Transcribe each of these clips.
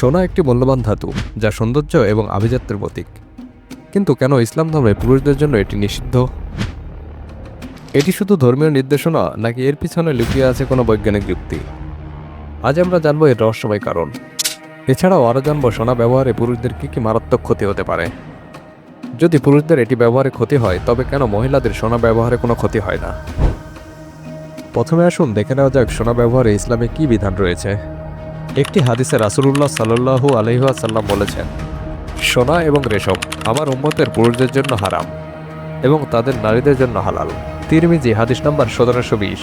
সোনা একটি মূল্যবান ধাতু, যা সৌন্দর্য এবং আভিজাত্যের প্রতীক। কিন্তু কেন ইসলাম ধর্মে পুরুষদের জন্য এটি নিষিদ্ধ? এটি শুধু ধর্মীয় নির্দেশনা, নাকি এর পিছনে লুকিয়ে আছে কোনো বৈজ্ঞানিক যুক্তি? আজ আমরা জানব এর রহস্যময় কারণ। এছাড়াও আরও জানব সোনা ব্যবহারে পুরুষদের কী কী মারাত্মক ক্ষতি হতে পারে। যদি পুরুষদের এটি ব্যবহারে ক্ষতি হয়, তবে কেন মহিলাদের সোনা ব্যবহারে কোনো ক্ষতি হয় না? প্রথমে আসুন দেখে নেওয়া যাক সোনা ব্যবহারে ইসলামে কী বিধান রয়েছে। একটি হাদিসে রাসুলুল্লাহ সাল্লু আলহাসাল্লাম বলেছেন, সোনা এবং রেশম আমার উম্মতের পুরুষদের জন্য হারাম এবং তাদের নারীদের জন্য হালাল। তিরমিজি, হাদিস নম্বর সতেরোশো বিশ।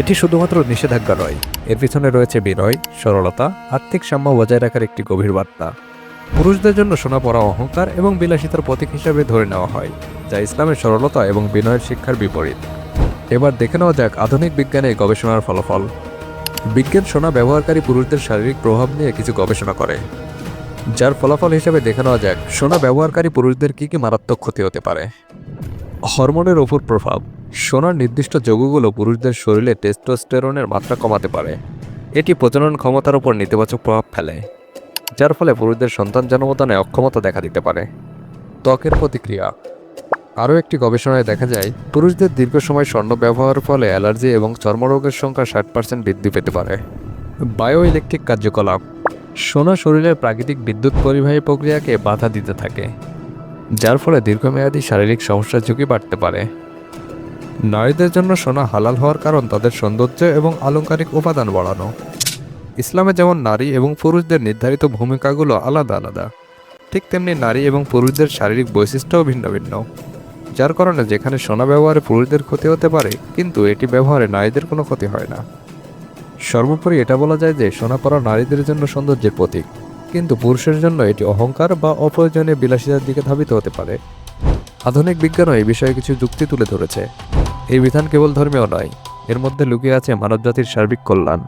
এটি শুধুমাত্র নিষেধাজ্ঞা নয়, এর পিছনে রয়েছে বিনয়, সরলতা, আর্থিক সাম্য বজায় রাখার একটি গভীর বার্তা। পুরুষদের জন্য সোনা পরা অহংকার এবং বিলাসিতার প্রতীক হিসাবে ধরে নেওয়া হয়, যা ইসলামের সরলতা এবং বিনয়ের শিক্ষার বিপরীত। এবার দেখে নেওয়া যাক আধুনিক বিজ্ঞানে গবেষণার ফলাফল। বিজ্ঞান সোনা ব্যবহারকারী পুরুষদের শারীরিক প্রভাব নিয়ে কিছু গবেষণা করে। যার ফলাফল হিসেবে দেখে নেওয়া যাক, সোনা ব্যবহারকারী পুরুষদের কী কী মারাত্মক ক্ষতি হতে পারে। হরমোনের ওপর প্রভাব, সোনার নির্দিষ্ট যৌগগুলো পুরুষদের শরীরে টেস্টোস্টেরনের মাত্রা কমাতে পারে। এটি প্রজনন ক্ষমতার উপর নেতিবাচক প্রভাব ফেলে, যার ফলে পুরুষদের সন্তান জন্মদানে অক্ষমতা দেখা দিতে পারে। ত্বকের প্রতিক্রিয়া আরও একটি গবেষণায় দেখা যায়, পুরুষদের দীর্ঘ সময় স্বর্ণ ব্যবহারের ফলে অ্যালার্জি এবং চর্মরোগের সংখ্যা ষাট পার্সেন্ট বৃদ্ধি পেতে পারে। বায়ো ইলেকট্রিক কার্যকলাপ। সোনা শরীরের প্রাকৃতিক বিদ্যুৎ পরিবাহী প্রক্রিয়াকে বাধা দিতে থাকে, যার ফলে দীর্ঘমেয়াদী শারীরিক সমস্যার ঝুঁকি বাড়তে পারে। নারীদের জন্য সোনা হালাল হওয়ার কারণ তাদের সৌন্দর্য এবং আলংকারিক উপাদান বাড়ানো। ইসলামে যেমন নারী এবং পুরুষদের নির্ধারিত ভূমিকাগুলো আলাদা আলাদা, ঠিক তেমনি নারী এবং পুরুষদের শারীরিক বৈশিষ্ট্যও ভিন্ন ভিন্ন। যার কারণে যেখানে সোনা ব্যবহারে পুরুষদের ক্ষতি হতে পারে, কিন্তু এটি ব্যবহারে নারীদের কোনো ক্ষতি হয় না। সর্বোপরি এটা বলা যায় যে, সোনা পরা নারীদের জন্য সৌন্দর্যের প্রতীক, কিন্তু পুরুষের জন্য এটি অহংকার বা অপ্রয়োজনীয় বিলাসিতার দিকে ধাবিত হতে পারে। আধুনিক বিজ্ঞানও এই বিষয়ে কিছু যুক্তি তুলে ধরেছে। এই বিধান কেবল ধর্মীয় নয়, এর মধ্যে লুকিয়ে আছে মানবজাতির সার্বিক কল্যাণ।